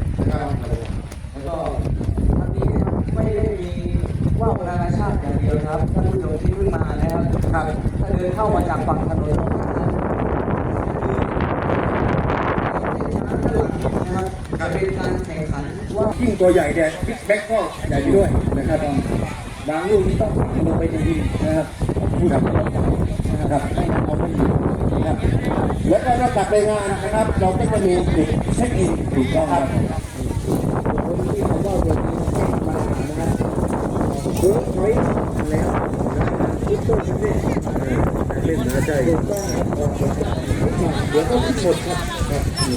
แล้วก็ท่านนี้ไม่ได้มีว่าวนานาชาติอย่างเดียวนะครับท่านผู้ชมที่เพิ่งมานะครับครับถ้าเดินเข้ามาจากฝั่งถนนนะครับจะเป็นการแข่งขันว่ายิ่งตัวใหญ่เนี่ยบิ๊กแบ็กก็ใหญ่ไปด้วยนะครับบางลูกนี่ต้องฝังลงไปจริงๆนะครับผู้ทำก็ต้องฝังนะครับให้เอาไม่อยู่นะครับแล้วก็นอกจากในงานนะครับ เราก็จะมีจุดเช็คอินถูกต้องครับ โค้งไว้แล้วที่ต้นนี้เล่นหาใจถูกต้าใจเดี๋ยวก็ขึ้หมดครับเ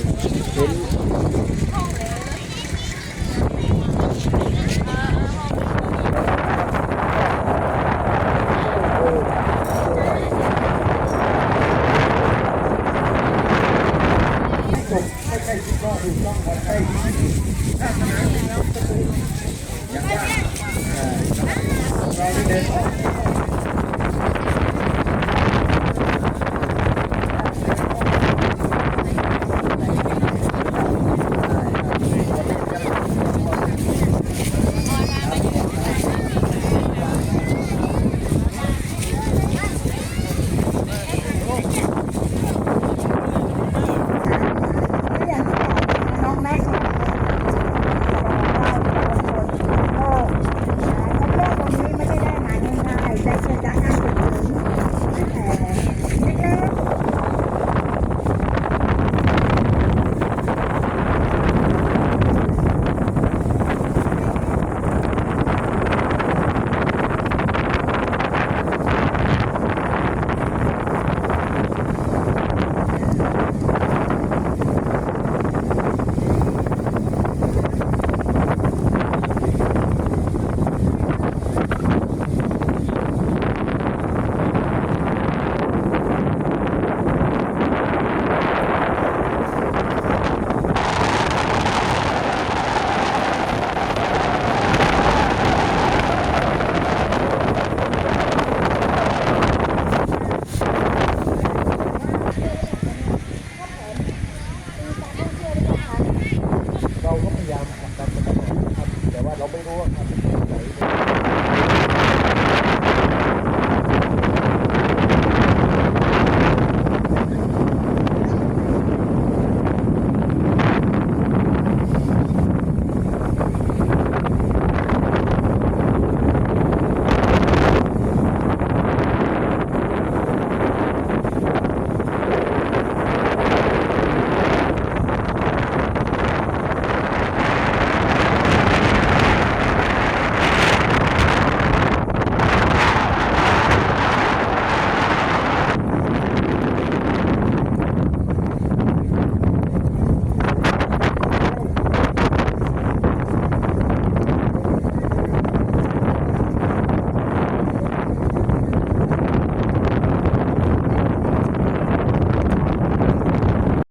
ห็นถูกต้องถูกครับใช่ถ้าชนะแล้วก็ยังได้ Thank you.